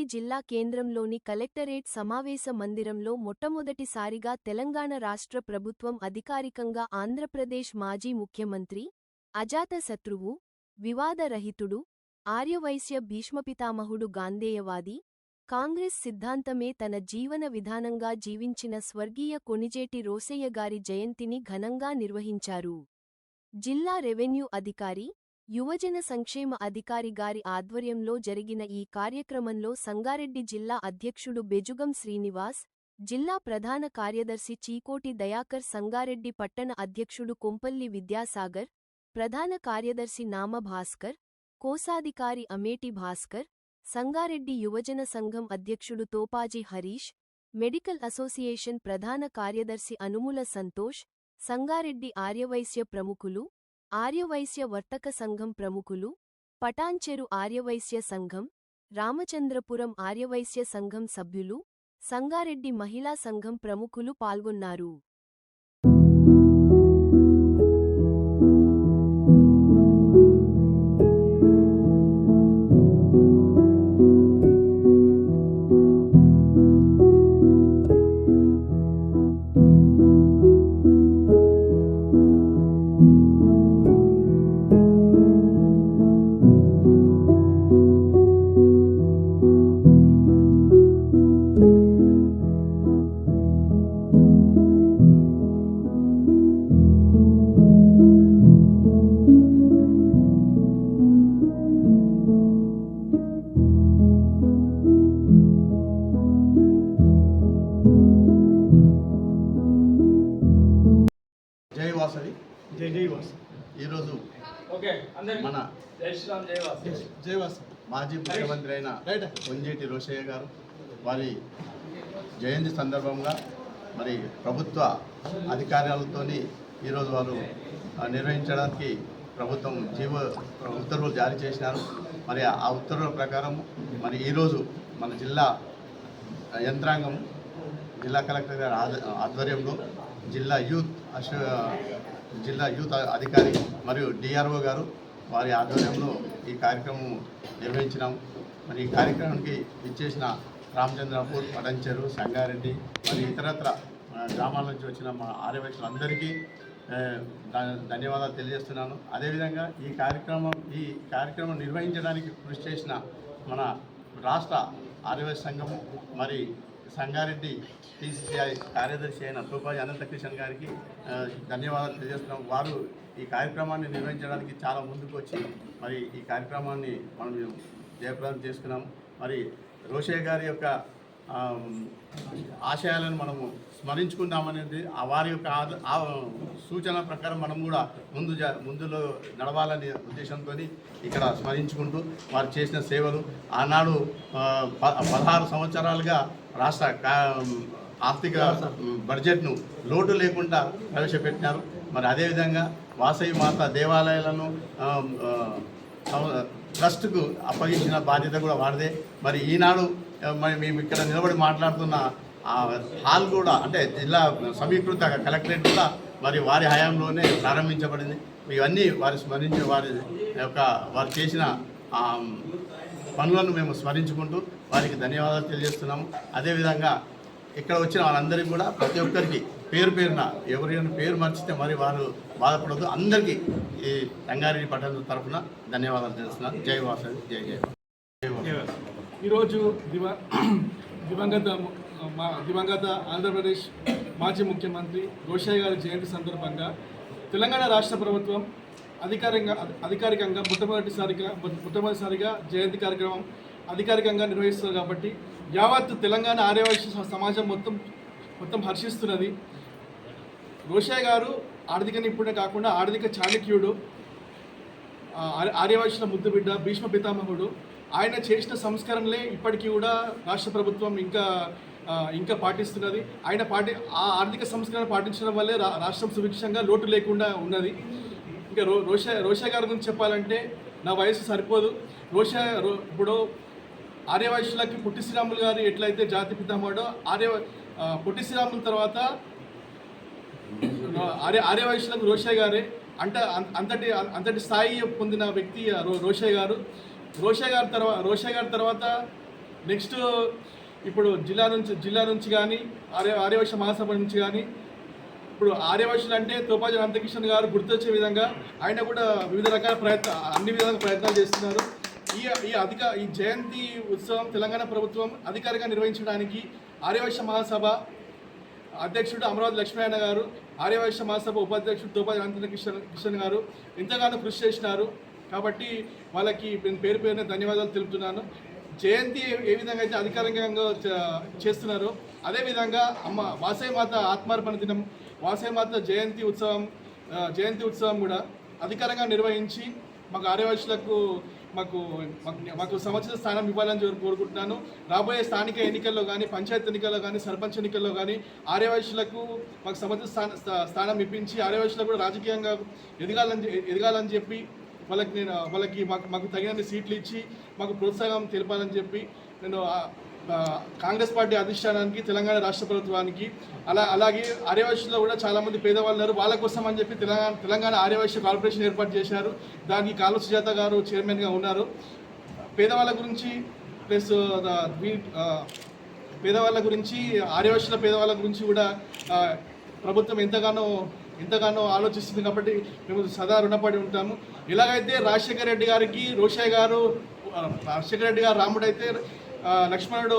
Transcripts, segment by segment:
రంగారెడ్డి జిల్లా కేంద్రంలోని కలెక్టరేట్ సమావేశ మందిరంలో మొట్టమొదటిసారిగా తెలంగాణ రాష్ట్ర ప్రభుత్వం అధికారికంగా ఆంధ్రప్రదేశ్ మాజీ ముఖ్యమంత్రి అజాతశత్రువు వివాదరహితుడు ఆర్యవైశ్య భీష్మపితామహుడు గాంధేయవాది కాంగ్రెస్ సిద్ధాంతమే తన జీవన విధానంగా జీవించిన స్వర్గీయ కొణిజేటి రోసయ్య గారి జయంతిని ఘనంగా నిర్వహించారు. జిల్లా రెవెన్యూ అధికారి యువజన సంక్షేమ అధికారి గారి ఆధ్వర్యంలో జరిగిన ఈ కార్యక్రమంలో సంగారెడ్డి జిల్లా అధ్యక్షుడు బెజుగం శ్రీనివాస్ జిల్లా ప్రధాన కార్యదర్శి చీకోటి దయాకర్ సంగారెడ్డి పట్టణ అధ్యక్షుడు కొంపల్లి విద్యాసాగర్ ప్రధాన కార్యదర్శి నామ భాస్కర్ కోశాధికారి అమేటి భాస్కర్ సంగారెడ్డి యువజన సంఘం అధ్యక్షుడు తోపాజీ హరీష్ మెడికల్ అసోసియేషన్ ప్రధాన కార్యదర్శి అనుముల సంతోష్ సంగారెడ్డి ఆర్యవైశ్య ప్రముఖులు ఆర్యవైశ్య వర్తక సంఘం ప్రముఖులు పటాన్చెరు ఆర్యవైశ్య సంఘం రామచంద్రపురం ఆర్యవైశ్య సంఘం సభ్యులు సంగారెడ్డి మహిళా సంఘం ప్రముఖులు పాల్గొన్నారు. జై వాసవి? జై జై వాసు ఈరోజు ఓకే అందరికి మన జై వాసు జై వాసు మాజీ ముఖ్యమంత్రి అయిన రైట్. కొంజేటి రోషయ్య గారు వారి జయంతి సందర్భంగా మరి ప్రభుత్వ అధికారులతోని ఈరోజు వారు ఆ, నిర్వహించడానికి ప్రభుత్వం జీవ ఉత్తర్వులు జారీ చేసినారు. మరి ఆ ఉత్తర్వుల ప్రకారం మరి ఈరోజు మన జిల్లా యంత్రాంగం జిల్లా కలెక్టర్ గారి ఆధ- ఆధ్వర్యంలో జిల్లా యూత్ అసో జిల్లా యూత్ అధికారి మరియు డిఆర్ఓ గారు వారి ఆధ్వర్యంలో ఈ కార్యక్రమం నిర్వహించినాం. మరి ఈ కార్యక్రమానికి ఇచ్చేసిన రామచంద్రపూర్ పడంచెరు సంగారెడ్డి మరి ఇతరత్ర గ్రామాల నుంచి వచ్చిన మా ఆర్యవేక్షలందరికీ ధన్యవాదాలు తెలియజేస్తున్నాను. అదేవిధంగా ఈ కార్యక్రమం ఈ కార్యక్రమం నిర్వహించడానికి కృషి చేసిన మన రాష్ట్ర ఆర్యవేక్ష సంఘము మరి సంగారెడ్డి టీసీసీఐ కార్యదర్శి అయిన తూపాజీ అనంతకృష్ణ గారికి ధన్యవాదాలు తెలియజేస్తున్నాం. వారు ఈ కార్యక్రమాన్ని నిర్వహించడానికి చాలా ముందుకు వచ్చి మరి ఈ కార్యక్రమాన్ని మనం జయప్రదం చేసుకున్నాం. మరి రోషయ్య గారి యొక్క ఆశయాలను మనము స్మరించుకుందామనేది ఆ వారి యొక్క ఆ సూచన ప్రకారం మనం కూడా ముందు జ ముందులో నడవాలనే ఉద్దేశంతో ఇక్కడ స్మరించుకుంటూ వారు చేసిన సేవలు ఆనాడు ప- పదహారు సంవత్సరాలుగా రాష్ట్ర ఆర్థిక బడ్జెట్ను లోటు లేకుండా ప్రవేశపెట్టినారు. మరి అదేవిధంగా వాసవి మాత దేవాలయాలను ట్రస్ట్కు అప్పగించిన బాధ్యత కూడా వారిదే. మరి ఈనాడు మరి మేము ఇక్కడ నిలబడి మాట్లాడుతున్న ఆ హాల్ కూడా అంటే జిల్లా సమీకృత కలెక్టరేట్ కూడా మరి వారి హయాంలోనే ప్రారంభించబడింది. ఇవన్నీ వారి స్మరించే వారి యొక్క వారు చేసిన పనులను మేము స్మరించుకుంటూ వారికి ధన్యవాదాలు తెలియజేస్తున్నాము. అదేవిధంగా ఇక్కడ వచ్చిన వారందరికీ కూడా ప్రతి ఒక్కరికి పేరు పేరున ఎవరైనా పేరు మర్చితే మరి వారు బాధపడదు అందరికీ ఈ రంగారెడ్డి పట్టణ తరఫున ధన్యవాదాలు తెలుస్తున్నాను. జై వాసవి జై జయ ఈరోజు దివ దివంగత మా దివంగత ఆంధ్రప్రదేశ్ మాజీ ముఖ్యమంత్రి రోషయ్య గారి జయంతి సందర్భంగా తెలంగాణ రాష్ట్ర ప్రభుత్వం అధికారికంగా అధికారికంగా మొట్టమొదటిసారిగా మొట్టమొదటిసారిగా జయంతి కార్యక్రమం అధికారికంగా నిర్వహిస్తారు కాబట్టి యావత్ తెలంగాణ ఆర్యవైశ్య సమాజం మొత్తం మొత్తం హర్షిస్తున్నది. రోషయ్య గారు ఆర్థిక నిపుణుడే కాకుండా ఆర్థిక చాణక్యుడు ఆ, ముద్దు ఆర్యవైశ్యుల ముద్దుబిడ్డ భీష్మ పితామహుడు. ఆయన చేసిన సంస్కరణలే ఇప్పటికీ కూడా రాష్ట్ర ప్రభుత్వం ఇంకా ఇంకా పాటిస్తున్నది. ఆయన పాటి ఆ ఆర్థిక సంస్కరణ పాటించడం వల్లే రా- రాష్ట్రం సుభిక్షంగా లోటు లేకుండా ఉన్నది. ఇంకా రో రోషా రోషా గారి గురించి చెప్పాలంటే నా వయసు సరిపోదు. రోషా రో ఇప్పుడు ఆర్యవైశ్యులకి పుట్టి శ్రీరాములు గారు ఎట్లయితే జాతి పితామహుడో ఆర్య పుట్టి శ్రీరాముల తర్వాత ఆర్య ఆర్యవైశ్యులకు రోషయ్య గారే. అంట అంతటి అంతటి స్థాయి పొందిన వ్యక్తి రో రోషయ్య గారు. రోషే గారి తర్వాత రోషే గారి తర్వాత నెక్స్ట్ ఇప్పుడు జిల్లా నుంచి జిల్లా నుంచి కానీ ఆర్య ఆర్యవైశ్య మహాసభ నుంచి కానీ ఇప్పుడు ఆర్యవైశ్యులు అంటే తోపాజీ అనంతకృష్ణ గారు గుర్తొచ్చే విధంగా ఆయన కూడా వివిధ రకాల ప్రయత్న అన్ని విధాలుగా ప్రయత్నాలు చేస్తున్నారు. ఈ ఈ అధిక ఈ జయంతి ఉత్సవం తెలంగాణ ప్రభుత్వం అధికారిగా నిర్వహించడానికి ఆర్యవైశ్య మహాసభ అధ్యక్షుడు అమరావతి లక్ష్మీనారాయణ గారు ఆర్యవైశ్య మహాసభ ఉపాధ్యక్షుడు తోపాజీ అనంత కిషన్ కిషన్ గారు ఎంతగానో కృషి చేసినారు. కాబట్టి వాళ్ళకి నేను పేరు పేరున ధన్యవాదాలు తెలుపుతున్నాను. జయంతి ఏ విధంగా అయితే అధికారికంగా చేస్తున్నారో అదేవిధంగా అమ్మ వాసవి మాత ఆత్మార్పణ దినం వాసేమాత జయంతి ఉత్సవం జయంతి ఉత్సవం కూడా అధికారంగా నిర్వహించి మాకు ఆర్యవైశ్యులకు మాకు మాకు- సంవత్సర స్థానం ఇవ్వాలని కోరుకుంటున్నాను. రాబోయే స్థానిక ఎన్నికల్లో కానీ పంచాయతీ ఎన్నికల్లో కానీ సర్పంచ్ ఎన్నికల్లో కానీ ఆర్యవైశ్యులకు మాకు సంవత్సర స్థాన స్థానం ఇప్పించి ఆర్యవైశ్యులకు కూడా రాజకీయంగా ఎదగాలని ఎదగాలని చెప్పి వాళ్ళకి నేను వాళ్ళకి మాకు మాకు తగినన్ని సీట్లు ఇచ్చి మాకు ప్రోత్సాహం తెలపాలని చెప్పి నేను కాంగ్రెస్ పార్టీ అధిష్టానానికి తెలంగాణ రాష్ట్ర ప్రభుత్వానికి అలా అలాగే ఆర్యవైశ్యులో కూడా చాలామంది పేదవాళ్ళు ఉన్నారు. వాళ్ళ కోసం అని చెప్పి తెలంగాణ తెలంగాణ ఆర్యవైశ్య కార్పొరేషన్ ఏర్పాటు చేశారు. దానికి కాలు సుజాత గారు చైర్మన్గా ఉన్నారు. పేదవాళ్ళ గురించి ప్లస్ పేదవాళ్ళ గురించి ఆర్యవైశ్యుల పేదవాళ్ళ గురించి కూడా ప్రభుత్వం ఎంతగానో ఎంతగానో ఆలోచిస్తుంది కాబట్టి మేము సదా రుణపడి ఉంటాము. ఇలాగైతే రాజశేఖర రెడ్డి గారికి రోషయ్య గారు రాజశేఖర రెడ్డి గారు రాముడు అయితే లక్ష్మణుడు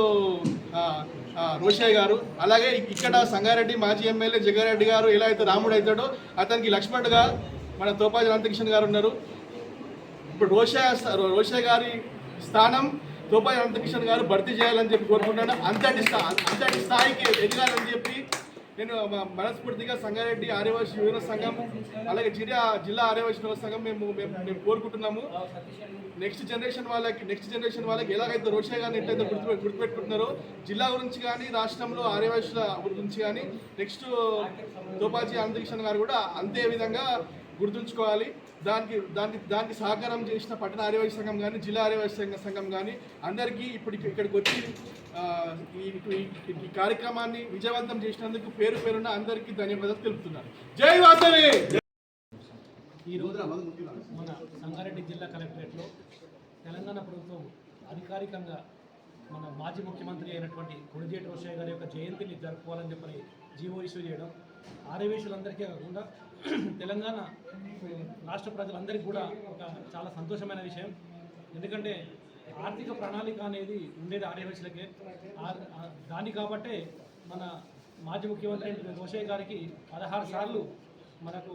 రోషయ్య గారు అలాగే ఇక్కడ సంగారెడ్డి మాజీ ఎమ్మెల్యే జగ్గారెడ్డి గారు ఎలా అయితే రాముడు అవుతాడో అతనికి లక్ష్మణుడుగా మన తోపాజీ అనంతకిషన్ గారు ఉన్నారు. ఇప్పుడు రోషయ్య రోషయ్య గారి స్థానం తోపాజి అనంతకిషన్ గారు భర్తీ చేయాలని చెప్పి కోరుకుంటున్నాను. అంతటి స్థా అంతటి స్థాయికి ఎదగాలని చెప్పి నేను మనస్ఫూర్తిగా సంగారెడ్డి ఆర్యవైశ్య యువన సంఘం అలాగే జిల్లా జిల్లా ఆర్యవైశ్య యువన సంఘం మేము మేము మేము కోరుకుంటున్నాము. నెక్స్ట్ జనరేషన్ వాళ్ళకి నెక్స్ట్ జనరేషన్ వాళ్ళకి ఎలాగైతే రోషే గారిని ఎట్లయితే గుర్తు గుర్తుపెట్టుకుంటున్నారో జిల్లా గురించి కానీ రాష్ట్రంలో ఆర్యవైశ్యుల గురించి కానీ నెక్స్ట్ దోపాజీ అనంతకిషన్ గారు కూడా అంతే విధంగా గుర్తుంచుకోవాలి. దానికి దానికి దానికి సహకారం చేసిన పట్టణ ఆర్యవైశ్య సంఘం కానీ జిల్లా ఆర్యవైశ్య సంఘ సంఘం కానీ అందరికీ ఇప్పుడు ఇక్క- ఇక్కడికి వచ్చి ఈ ఈ- ఈ కార్యక్రమాన్ని విజయవంతం చేసినందుకు పేరు పేరున అందరికీ ధన్యవాదాలు తెలుపుతున్నాను. జై వాసవి! ఈరోజు మన సంగారెడ్డి జిల్లా కలెక్టరేట్లో తెలంగాణ ప్రభుత్వం అధికారికంగా మన మాజీ ముఖ్యమంత్రి అయినటువంటి కొణిజేటి రోషయ్య గారి యొక్క జయంతిని జరుపుకోవాలని చెప్పని జీవో ఇష్యూ చేయడం ఆర్యవేశులందరికీ కాకుండా తెలంగాణ రాష్ట్ర ప్రజలందరికీ కూడా ఒక చాలా సంతోషమైన విషయం. ఎందుకంటే ఆర్థిక ప్రణాళిక అనేది ఉండేది ఆర్యవేశులకే దాన్ని కాబట్టే మన మాజీ ముఖ్యమంత్రి అయిన రోషయ్య గారికి పదహారు సార్లు మనకు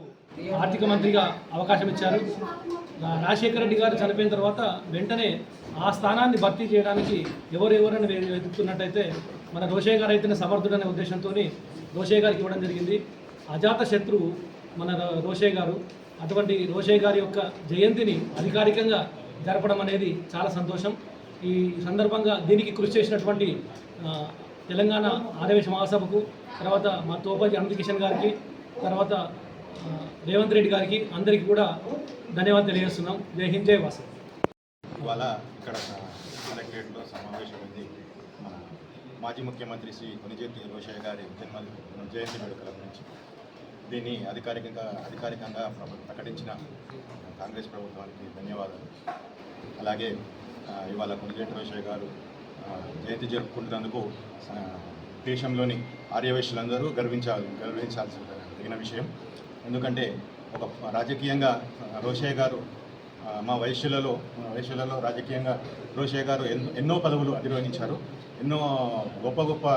ఆర్థిక మంత్రిగా అవకాశం ఇచ్చారు. రాజశేఖర రెడ్డి గారు చనిపోయిన తర్వాత వెంటనే ఆ స్థానాన్ని భర్తీ చేయడానికి ఎవరెవరని వెతుకుతున్నట్టయితే మన రోషయ్య గారు అయితేనే సమర్థుడనే ఉద్దేశంతో రోషయ్య గారికి ఇవ్వడం జరిగింది. అజాత శత్రువు మన రోషే గారు అటువంటి రోషే గారి యొక్క జయంతిని అధికారికంగా జరపడం అనేది చాలా సంతోషం. ఈ సందర్భంగా దీనికి కృషి చేసినటువంటి తెలంగాణ ఆదివేశ మహాసభకు తర్వాత మా తోపతి అనంత కిషన్ గారికి తర్వాత రేవంత్ రెడ్డి గారికి అందరికీ కూడా ధన్యవాదాలు తెలియజేస్తున్నాం. జై హింద్ జై వాసు. ఇవాళ ఇక్కడ కలెక్టరేట్లో సమావేశమైంది మన మాజీ ముఖ్యమంత్రి శ్రీ కొనిజేతి రోషయ్య గారి జన్మ జయంతి వేడుకల గురించి. దీన్ని అధికారికంగా అధికారికంగా ప్రకటించిన కాంగ్రెస్ ప్రభుత్వానికి ధన్యవాదాలు. అలాగే ఇవాళ కొనిజేటి రోషయ్య గారు జయంతి జరుపుకుంటున్నందుకు దేశంలోని ఆర్యవేశ్యులందరూ గర్వించాలి గర్వించాల్సిన తగిన విషయం. ఎందుకంటే ఒక రాజకీయంగా రోషయ్య గారు మా వైశ్యులలో మా వైశ్యులలో రాజకీయంగా రోషయ్య గారు ఎన్నో ఎన్నో పదవులు అధిరోహించారు. ఎన్నో గొప్ప గొప్ప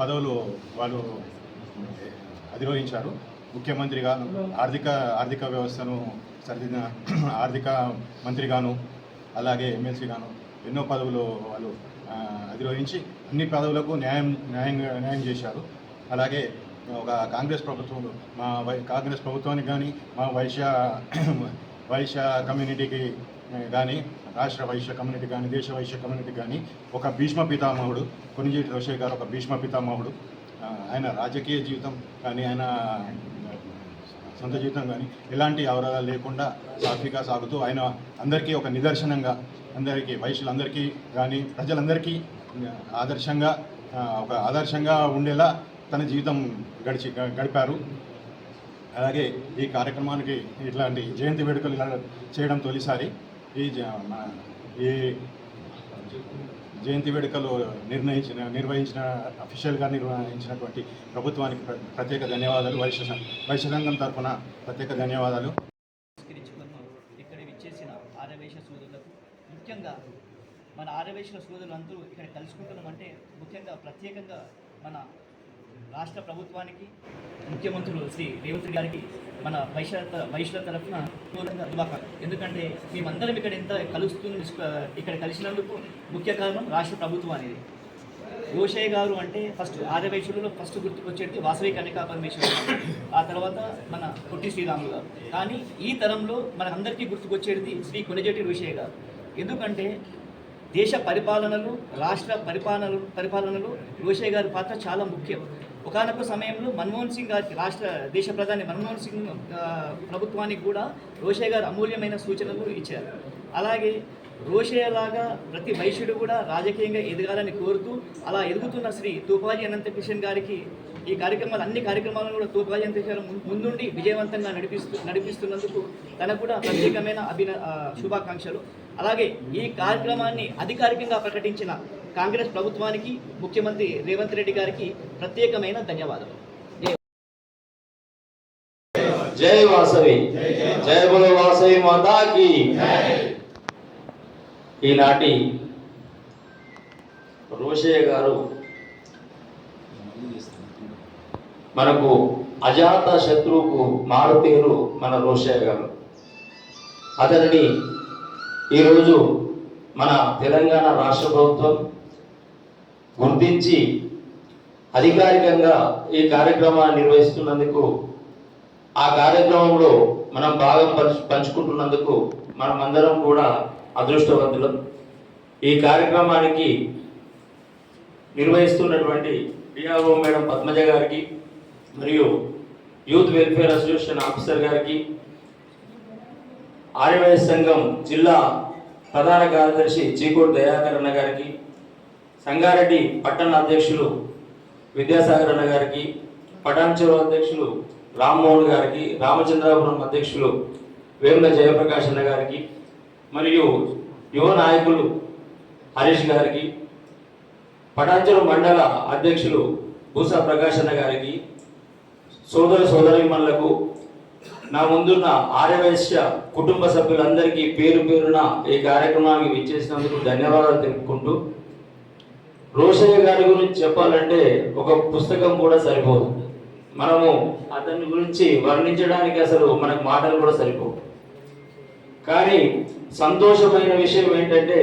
పదవులు వాళ్ళు అధిరోహించారు. ముఖ్యమంత్రిగాను ఆర్థిక ఆర్థిక వ్యవస్థను సరిదిద్దిన ఆర్థిక మంత్రిగాను అలాగే ఎమ్మెల్సీగాను ఎన్నో పదవులు వాళ్ళు అధిరోహించి అన్ని పదవులకు న్యాయం న్యాయంగా న్యాయం చేశారు. అలాగే ఒక కాంగ్రెస్ ప్రభుత్వంలో మా వై కాంగ్రెస్ ప్రభుత్వానికి కానీ మా వైశ్య వైశ్య కమ్యూనిటీకి కానీ రాష్ట్ర వైశ్య కమ్యూనిటీ కానీ దేశ వైశ్య కమ్యూనిటీ కానీ ఒక భీష్మ పితామహుడు కొనిజేటి రోషయ్య గారు ఒక భీష్మ పితామహుడు. ఆయన రాజకీయ జీవితం కానీ ఆయన సొంత జీవితం కానీ ఎలాంటి అవరాధాలు లేకుండా సాఫీగా సాగుతూ ఆయన అందరికీ ఒక నిదర్శనంగా అందరికీ వైశ్యులందరికీ కానీ ప్రజలందరికీ ఆదర్శంగా ఒక ఆదర్శంగా ఉండేలా తన జీవితం గడిచి గ- గడిపారు. అలాగే ఈ కార్యక్రమానికి ఇట్లాంటి జయంతి వేడుకలు ఇలా చేయడం తొలిసారి. ఈ జ- ఈ జయంతి వేడుకలు నిర్ణయించిన నిర్వహించిన అఫీషియల్గా నిర్వహించినటువంటి ప్రభుత్వానికి ప్ర- ప్రత్యేక ధన్యవాదాలు. వైశ్య వైశ్య సంఘం తరఫున ప్రత్యేక ధన్యవాదాలు. ఇక్కడ విచ్చేసిన ఆరవేశ సోదరులకు ముఖ్యంగా మన ఆరవేశ సోదరులందరూ ఇక్కడ కలుసుకుంటున్నామంటే ముఖ్యంగా ప్రత్యేకంగా మన రాష్ట్ర ప్రభుత్వానికి ముఖ్యమంత్రులు శ్రీ రేవంత్ రెడ్డి గారికి మన వైశ్య వైశ్యుల తరఫున పూర్వకంగా ఎందుకంటే మేమందరం ఇక్కడ ఎంత కలుస్తూ ఇక్కడ కలిసినందుకు ముఖ్య కారణం రాష్ట్ర ప్రభుత్వం అనేది. రోషయ్య గారు అంటే ఫస్ట్ ఆర్యవైశ్యులలో ఫస్ట్ గుర్తుకొచ్చేది వాసవి కన్యకా పరమేశ్వరు ఆ తర్వాత మన పొట్టి శ్రీరాములు గారు. కానీ ఈ తరంలో మనకందరికీ గుర్తుకొచ్చేది శ్రీ కొనిజేటి రోషయ్య గారు. ఎందుకంటే దేశ పరిపాలనలు రాష్ట్ర పరిపాలనలు పరిపాలనలు రోషయ్య గారి పాత్ర చాలా ముఖ్యం. ఒకనొక సమయంలో మన్మోహన్ సింగ్ గారికి రాష్ట్ర దేశ ప్రధాని మన్మోహన్ సింగ్ ప్రభుత్వానికి కూడా రోషే గారు అమూల్యమైన సూచనలు ఇచ్చారు. అలాగే రోషయ్య లాగా ప్రతి వైశ్యుడు కూడా రాజకీయంగా ఎదగాలని కోరుతూ అలా ఎదుగుతున్న శ్రీ తూపాజీ అనంతకృష్ణ గారికి ఈ కార్యక్రమాలు అన్ని కార్యక్రమాలను కూడా తూపాజీ అనంత ముందుండి విజయవంతంగా నడిపిస్తూ నడిపిస్తున్నందుకు తనకు కూడా ప్రత్యేకమైన అభిన శుభాకాంక్షలు. అలాగే ఈ కార్యక్రమాన్ని అధికారికంగా ప్రకటించిన కాంగ్రెస్ ప్రభుత్వానికి ముఖ్యమంత్రి రేవంత్ రెడ్డి గారికి ప్రత్యేకమైన ధన్యవాదాలు. జై వాసవి. జై బలో వాసవి మాతాకి. ఈనాటి రోషయ్య గారు మనకు అజాత శత్రువుకు మారుపేరు మన రోషయ్య గారు. అతనిని ఈరోజు మన తెలంగాణ రాష్ట్ర ప్రభుత్వం గుర్తించి అధికారికంగా ఈ కార్యక్రమాన్ని నిర్వహిస్తున్నందుకు ఆ కార్యక్రమంలో మనం భాగం పంచు పంచుకుంటున్నందుకు మనమందరం కూడా అదృష్టవంతులం. ఈ కార్యక్రమానికి నిర్వహిస్తున్నటువంటి డిఆర్ఓ మేడం పద్మజ గారికి మరియు యూత్ వెల్ఫేర్ అసోసియేషన్ ఆఫీసర్ గారికి ఆర్యవైఎస్ సంఘం జిల్లా ప్రధాన కార్యదర్శి చీకోటి దయాకరణ గారికి సంగారెడ్డి పట్టణ అధ్యక్షులు విద్యాసాగర్ అన్న గారికి పటాన్చెరు అధ్యక్షులు రామ్మోహన్ గారికి రామచంద్రాపురం అధ్యక్షులు వేముల జయప్రకాష్ అన్న గారికి మరియు యువ నాయకులు హరీష్ గారికి పటాంచెరు మండల అధ్యక్షులు భూసా ప్రకాష్ అన్న గారికి సోదర సోదరిమణులకు నా ముందున్న ఆర్యవైశ్య కుటుంబ సభ్యులందరికీ పేరు పేరున ఈ కార్యక్రమానికి విచ్చేసినందుకు ధన్యవాదాలు తెలుపుకుంటూ రోషయ్య గారి గురించి చెప్పాలంటే ఒక పుస్తకం కూడా సరిపోదు. మనము అతని గురించి వర్ణించడానికి అసలు మనకు మాటలు కూడా సరిపోవు. కానీ సంతోషమైన విషయం ఏంటంటే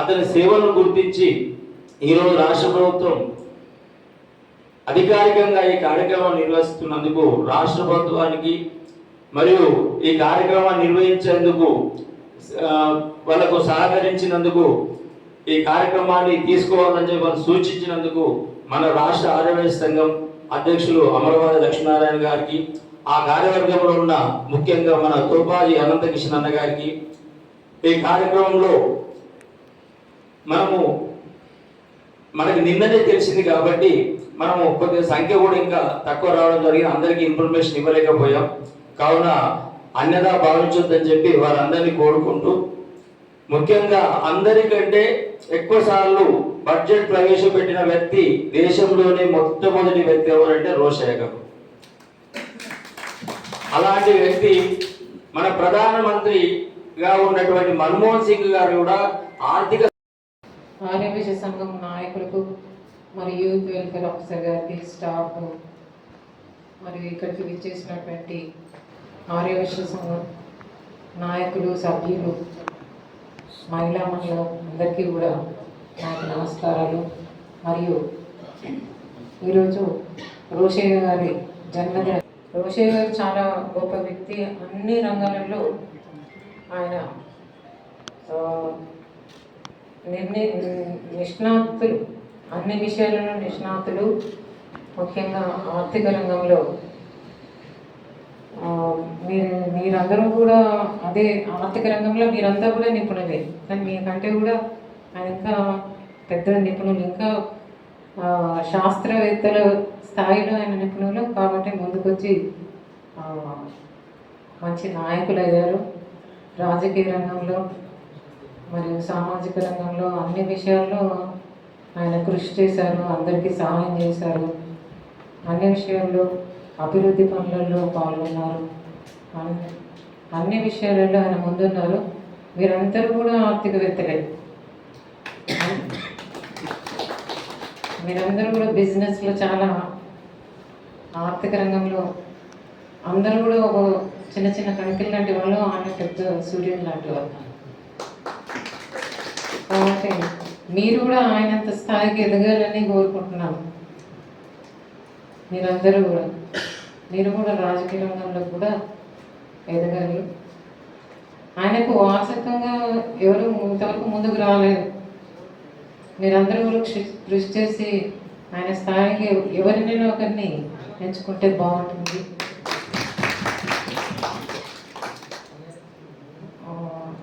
అతని సేవలను గుర్తించి ఈరోజు రాష్ట్ర ప్రభుత్వం అధికారికంగా ఈ కార్యక్రమం నిర్వహిస్తున్నందుకు రాష్ట్ర ప్రభుత్వానికి మరియు ఈ కార్యక్రమాన్ని నిర్వహించేందుకు వాళ్ళకు సహకరించినందుకు ఈ కార్యక్రమాన్ని తీసుకోవాలని చెప్పి సూచించినందుకు మన రాష్ట్ర ఆర్యవేద సంఘం అధ్యక్షులు అమరవాది లక్ష్మీనారాయణ గారికి ఆ కార్యవర్గంలో ఉన్న ముఖ్యంగా మన తోపాజీ అనంతకృష్ణ అన్న గారికి ఈ కార్యక్రమంలో మనము మనకి నిన్ననే తెలిసింది కాబట్టి మనము కొద్దిగా సంఖ్య కూడా ఇంకా తక్కువ రావడం జరిగింది. అందరికీ ఇన్ఫర్మేషన్ ఇవ్వలేకపోయాం. కావున అన్యదా భావించొద్దని చెప్పి వారందరినీ కోరుకుంటూ ముఖ్యంగా అందరికంటే ఎక్కువ సార్లు బడ్జెట్ ప్రవేశపెట్టిన వ్యక్తి దేశంలోనే మొట్టమొదటి వ్యక్తి ఎవరంటే రోషేఖర్ అలాంటి వ్యక్తి మన ప్రధానమంత్రిగా ఉన్నటువంటి మన్మోహన్ సింగ్ గారు కూడా ఆర్థిక ఆర్యవేశ సంఘం నాయకులకు మరియు యూత్ వెల్ఫేర్ ఆఫీసర్ గారికి స్టాఫ్ మరియు ఇక్కడికి విచ్చేసినటువంటి ఆర్యవేశ సంఘం నాయకులు సభ్యులు మహిళా మండలం అందరికీ కూడా నాకు నమస్కారాలు. మరియు ఈరోజు రోషయ్య గారి జన్మదిన రోషయ్య గారు చాలా గొప్ప వ్యక్తి. అన్ని రంగాలలో ఆయన నిర్ణయ నిష్ణాతులు అన్ని విషయాలలో నిష్ణాతులు. ముఖ్యంగా ఆర్థిక రంగంలో మీరు మీరందరూ కూడా అదే ఆర్థిక రంగంలో మీరంతా కూడా నిపుణులే. కానీ మీకంటే కూడా ఆయన ఇంకా పెద్ద నిపుణులు ఇంకా శాస్త్రవేత్తల స్థాయిలో ఆయన నిపుణులు కాబట్టి ముందుకొచ్చి మంచి నాయకులు అయ్యారు రాజకీయ రంగంలో మరియు సామాజిక రంగంలో అన్ని విషయాల్లో ఆయన కృషి చేశారు అందరికీ సహాయం చేశారు. అన్ని విషయాల్లో అభివృద్ధి పనులలో పాల్గొన్నారు. అన్ని అన్ని విషయాలలో ఆయన ముందున్నారు. మీరందరూ కూడా ఆర్థికవేత్తలే. మీరందరూ కూడా బిజినెస్లో చాలా ఆర్థిక రంగంలో అందరూ కూడా ఒక చిన్న చిన్న కణికలు లాంటి వాళ్ళు ఆయన పెద్ద సూర్యుడు లాంటి వాళ్ళు. కాబట్టి మీరు కూడా ఆయనంత స్థాయికి ఎదగాలని కోరుకుంటున్నాను మీరందరూ కూడా మీరు కూడా రాజకీయ రంగంలో కూడా ఎదగాలి. ఆయనకు వారసత్వంగా ఎవరు ఇంతవరకు ముందుకు రాలేదు. మీరందరూ కూడా కృషి చేసి ఆయన స్థాయికి ఎవరినైనా ఒకరిని ఎంచుకుంటే బాగుంటుంది.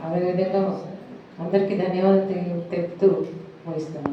అదేవిధంగా అందరికీ ధన్యవాదాలు తెలుపుతూ ముగిస్తున్నాను.